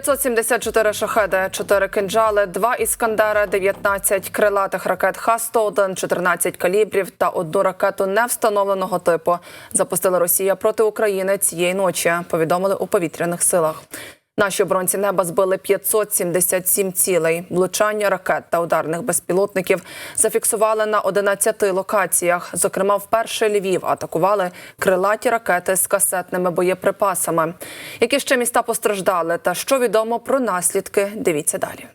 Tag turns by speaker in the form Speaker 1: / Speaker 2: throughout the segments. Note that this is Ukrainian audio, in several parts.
Speaker 1: 574 шахеди, 4 кинджали, 2 іскандера, 19 крилатих ракет Х-101, 14 калібрів та одну ракету невстановленого типу запустила Росія проти України цієї ночі. Повідомили у повітряних силах. Наші оборонці неба збили 577 цілей. Влучання ракет та ударних безпілотників зафіксували на 11 локаціях. Зокрема, вперше Львів атакували крилаті ракети з касетними боєприпасами. Які ще міста постраждали та що відомо про наслідки? Дивіться далі.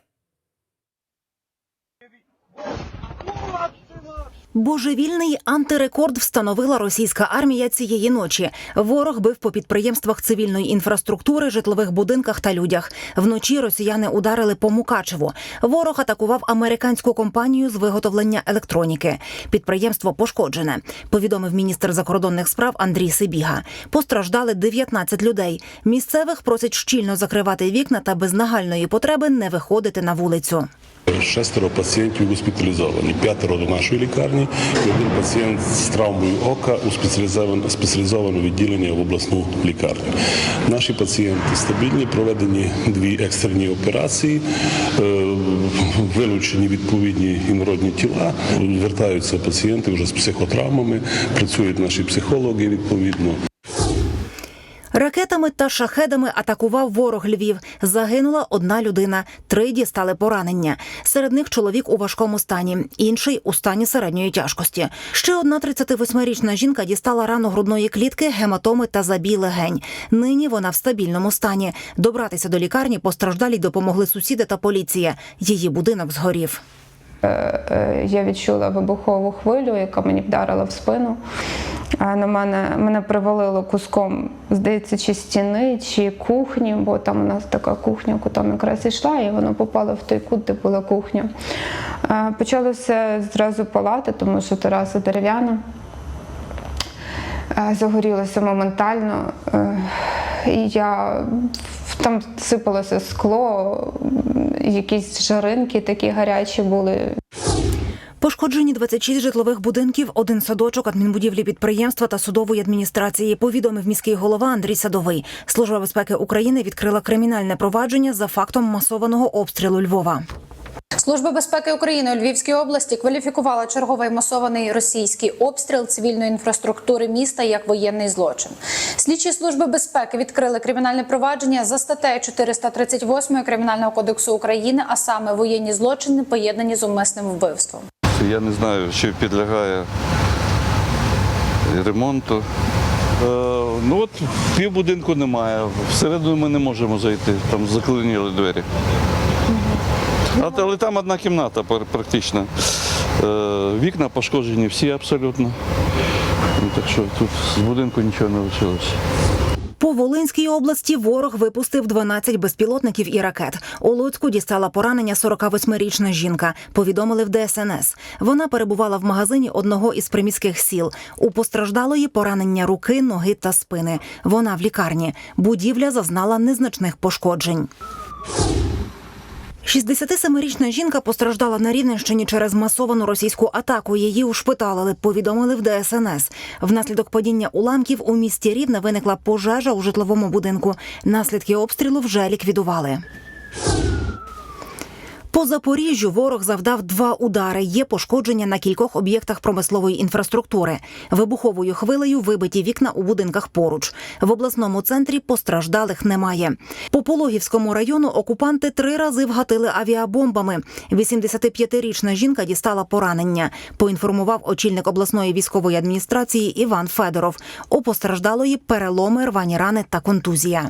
Speaker 2: Божевільний антирекорд встановила російська армія цієї ночі. Ворог бив по підприємствах цивільної інфраструктури, житлових будинках та людях. Вночі росіяни ударили по Мукачеву. Ворог атакував американську компанію з виготовлення електроніки. Підприємство пошкоджене. Повідомив міністр закордонних справ Андрій Сибіга. Постраждали 19 людей. Місцевих просять щільно закривати вікна та без нагальної потреби не виходити на вулицю.
Speaker 3: Шестеро пацієнтів госпіталізовані, п'ятеро до нашої лікарні, і один пацієнт з травмою ока у спеціалізоване, відділення в обласну лікарню. Наші пацієнти стабільні, проведені дві екстрені операції, е, вилучені відповідні інородні тіла. Вертаються пацієнти вже з психотравмами, працюють наші психологи відповідно.
Speaker 2: Ракетами та шахедами атакував ворог Львів. Загинула одна людина, три дістали поранення. Серед них чоловік у важкому стані, інший у стані середньої тяжкості. Ще одна 38-річна жінка дістала рану грудної клітки, гематоми та забій легень. Нині вона в стабільному стані. Добратися до лікарні постраждалій допомогли сусіди та поліція. Її будинок згорів.
Speaker 4: Е, я відчула вибухову хвилю, яка мені вдарила в спину. На мене мене привалило куском, здається, чи стіни, чи кухні, бо там у нас така кухня, кутом якраз йшла, і воно попало в той кут, де була кухня. Почалося зразу палати, тому що тераса дерев'яна. Загорілося моментально. Е, І я там сипалося скло, якісь жаринки такі гарячі були.
Speaker 2: Пошкоджені 26 житлових будинків, один садочок, адмінбудівлі підприємства та судової адміністрації. Повідомив міський голова Андрій Садовий. Служба безпеки України відкрила кримінальне провадження за фактом масованого обстрілу Львова.
Speaker 5: Служба безпеки України у Львівській області кваліфікувала черговий масований російський обстріл цивільної інфраструктури міста як воєнний злочин. Слідчі служби безпеки відкрили кримінальне провадження за статтею 438 Кримінального кодексу України, а саме воєнні злочини поєднані з умисним вбивством.
Speaker 6: Я не знаю, чи підлягає ремонту. Е, ну от півбудинку немає. Всередину ми не можемо зайти, там заклиніли двері. А, але там одна кімната практично. Е, вікна пошкоджені всі абсолютно. Ну, Так що тут з будинку нічого не лишилося.
Speaker 2: По Волинській області ворог випустив 12 безпілотників і ракет. У Луцьку дістала поранення 48-річна жінка. Повідомили в ДСНС. Вона перебувала в магазині одного із приміських сіл. У постраждалої поранення руки, ноги та спини. Вона в лікарні. Будівля зазнала незначних пошкоджень. 67-річна жінка постраждала на Рівненщині через масовану російську атаку. Її ушпиталили, повідомили в ДСНС. Внаслідок падіння уламків у місті Рівне виникла пожежа у житловому будинку. Наслідки обстрілу вже ліквідували. По Запоріжжю ворог завдав два удари. Є пошкодження на кількох об'єктах промислової інфраструктури. Вибуховою хвилею вибиті вікна у будинках поруч. В обласному центрі постраждалих немає. По Пологівському району окупанти три рази вгатили авіабомбами. 85-річна жінка дістала поранення. Поінформував очільник обласної військової адміністрації Іван Федоров. У постраждалої переломи, рвані рани та контузія.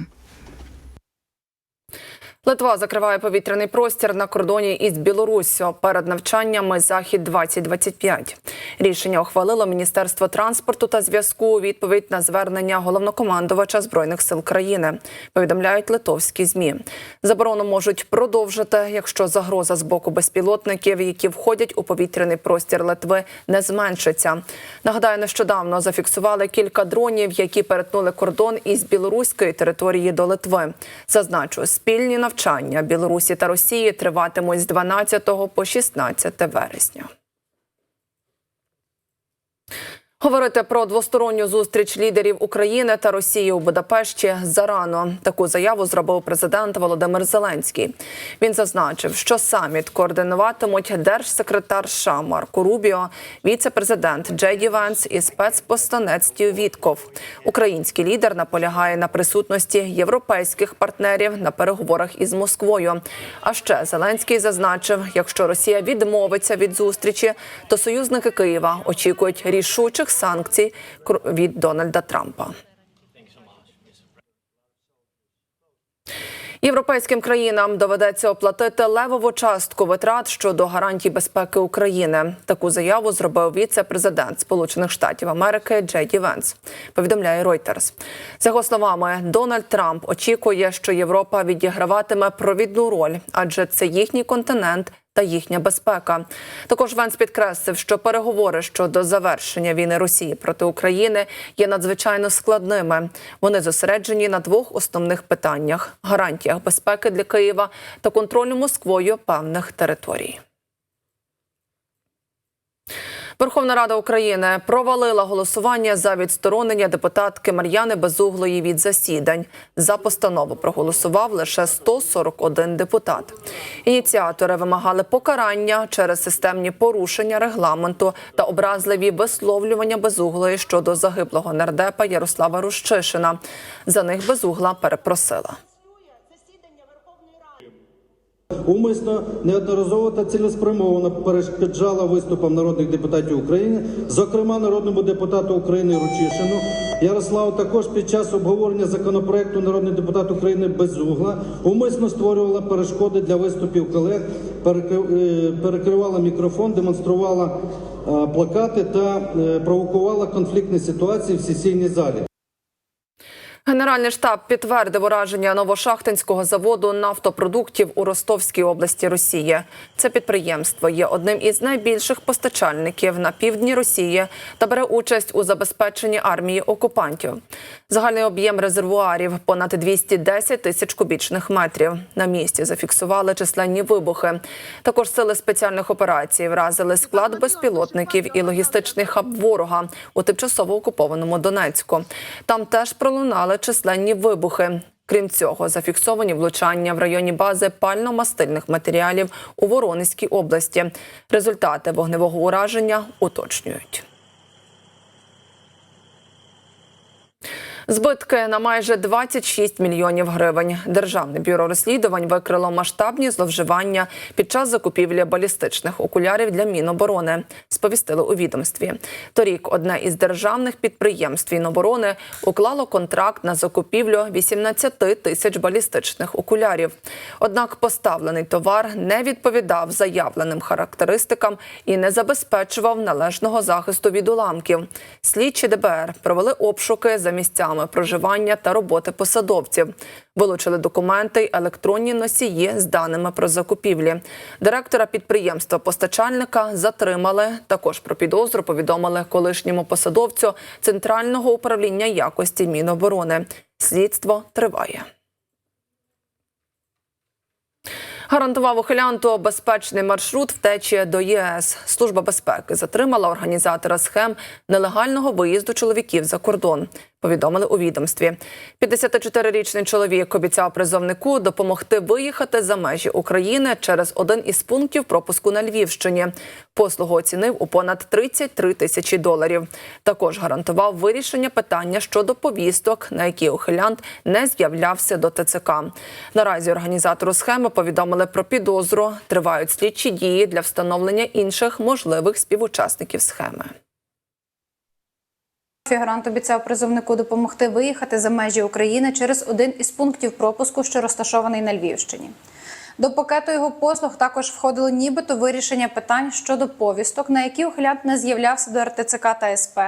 Speaker 1: Литва закриває повітряний простір на кордоні із Білоруссю перед навчаннями Захід 2025 Рішення ухвалило Міністерство транспорту та зв'язку у відповідь на звернення головнокомандувача збройних сил країни. Повідомляють литовські змі. Заборону можуть продовжити, якщо загроза з боку безпілотників, які входять у повітряний простір Литви, не зменшиться. Нагадаю, нещодавно зафіксували кілька дронів, які перетнули кордон із білоруської території до Литви. Зазначу, спільні навчання Білорусі та Росії триватимуть з 12 по 16 вересня. Говорити про двосторонню зустріч лідерів України та Росії у Будапешті зарано. Таку заяву зробив президент Володимир Зеленський. Він зазначив, що саміт координуватимуть держсекретар США Марко Рубіо, віце-президент Джей Венс і спецпостанець Вітков. Український лідер наполягає на присутності європейських партнерів на переговорах із Москвою. А ще Зеленський зазначив, якщо Росія відмовиться від зустрічі, то союзники Києва очікують рішучих санкцій кр- від Дональда Трампа. Європейським країнам доведеться оплатити левову частку витрат щодо гарантій безпеки України. Таку заяву зробив віце-президент Сполучених Штатів Америки Джей Ді Венс. Повідомляє Reuters. За його словами, Дональд Трамп очікує, що Європа відіграватиме провідну роль, адже це їхній континент. Та їхня безпека. Також Венс підкреслив, що переговори щодо завершення війни Росії проти України є надзвичайно складними. Вони зосереджені на двох основних питаннях: гарантіях безпеки для Києва та контролю Москвою певних територій. Верховна Рада України провалила голосування за відсторонення депутатки Мар'яни Безуглої від засідань. За постанову проголосував лише 141 депутат. Ініціатори вимагали покарання через системні порушення регламенту та образливі висловлювання Безуглої щодо загиблого нардепа Ярослава Рущишина. За них Безугла перепросила.
Speaker 7: Умисно, неодноразово та цілеспрямовано перешкоджала виступам народних депутатів України, зокрема народному депутату України Ручишину. Ярославу також під час обговорення законопроекту народний депутат України Безугла умисно створювала перешкоди для виступів колег, е, перекривала мікрофон, демонструвала е, плакати та е, провокувала конфліктні ситуації в сесійній залі.
Speaker 1: Генеральний штаб підтвердив ураження новошахтинського заводу нафтопродуктів у Ростовській області Росії. Це підприємство є одним із найбільших постачальників на півдні Росії та бере участь у забезпеченні армії окупантів. Загальний об'єм резервуарів понад 210 тисяч кубічних метрів. На місці зафіксували численні вибухи. Також сили спеціальних операцій вразили склад безпілотників і логістичний хаб ворога у тимчасово окупованому Донецьку. Там теж пролунали численні вибухи. Крім цього, зафіксовані влучання в районі бази пально-мастильних матеріалів у Воронезькій області. Результати вогневого ураження уточнюють. Збитки на майже 26 мільйонів гривень. Державне бюро розслідувань викрило масштабні зловживання під час закупівлі балістичних окулярів для Міноборони. Сповістили у відомстві. Торік одне із державних підприємств Міноборони уклало контракт на закупівлю 18 тисяч балістичних окулярів. Однак поставлений товар не відповідав заявленим характеристикам і не забезпечував належного захисту від уламків. Слідчі ДБР провели обшуки за місцями проживання та роботи посадовців. Вилучили документи й електронні носії з даними про закупівлі. Директора підприємства постачальника затримали. Також про підозру повідомили колишньому посадовцю Центрального управління якості Міноборони. Слідство триває. Гарантував ухилянту безпечний маршрут втечі до ЄС. Служба безпеки затримала організатора схем нелегального виїзду чоловіків за кордон. Повідомили у відомстві. 54-річний чоловік обіцяв призовнику допомогти виїхати за межі України через один із пунктів пропуску на Львівщині. Послугу оцінив у понад 33 тисячі доларів. Також гарантував вирішення питання щодо повісток, на які ухилянт не з'являвся до ТЦК. Наразі організатору схеми повідомили про підозру. Тривають слідчі дії для встановлення інших можливих співучасників схеми.
Speaker 5: Фігурант обіцяв призовнику допомогти виїхати за межі України через один із пунктів пропуску, що розташований на Львівщині. До пакету його послуг також входило нібито вирішення питань щодо повісток, на які ухилянт не з'являвся до РТЦК та СП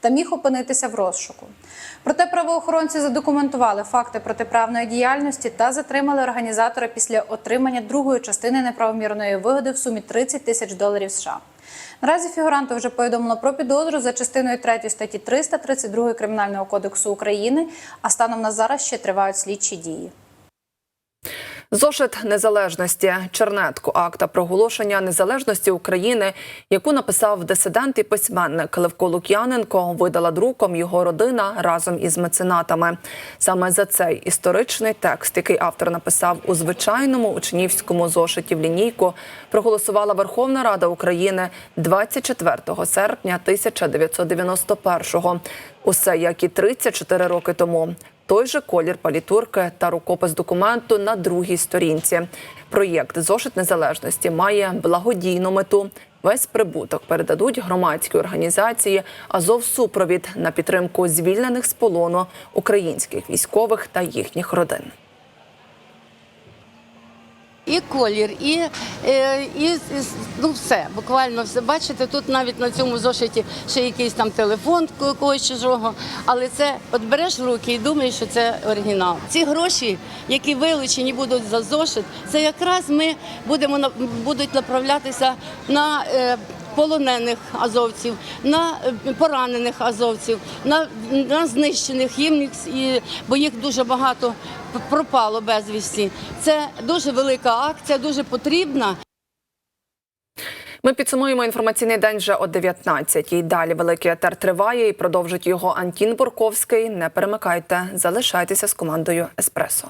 Speaker 5: та міг опинитися в розшуку. Проте правоохоронці задокументували факти протиправної діяльності та затримали організатора після отримання другої частини неправомірної вигоди в сумі 30 тисяч доларів США. Наразі фігуранту вже повідомлено про підозру за частиною 3 статті 332 Кримінального кодексу України, а станом на зараз ще тривають слідчі дії.
Speaker 1: Зошит незалежності чернетку акта проголошення незалежності України, яку написав дисидент і письменник Левко Лук'яненко, видала друком його родина разом із меценатами. Саме за цей історичний текст, який автор написав у звичайному учнівському зошиті в лінійку, проголосувала Верховна Рада України 24 серпня 1991-го. Усе як і 34 роки тому. Той же колір палітурки та рукопис документу на другій сторінці. Проєкт Зошит незалежності має благодійну мету. Весь прибуток передадуть громадській організації Азов Супровід на підтримку звільнених з полону українських військових та їхніх родин.
Speaker 8: І колір, і, е, і, і ну все, буквально все. Бачите, тут навіть на цьому зошиті ще якийсь там телефон когось чужого. Але це от береш в руки і думаєш, що це оригінал. Ці гроші, які вилучені будуть за зошит, це якраз ми будемо будуть направлятися на. е, Полонених азовців, на е, поранених азовців, на, на знищених їм, бо їх дуже багато пропало безвісті. Це дуже велика акція, дуже потрібна.
Speaker 1: Ми підсумуємо інформаційний день вже о 19-й. Далі великий етер триває і продовжить його Антін Бурковський. Не перемикайте, залишайтеся з командою Еспресо.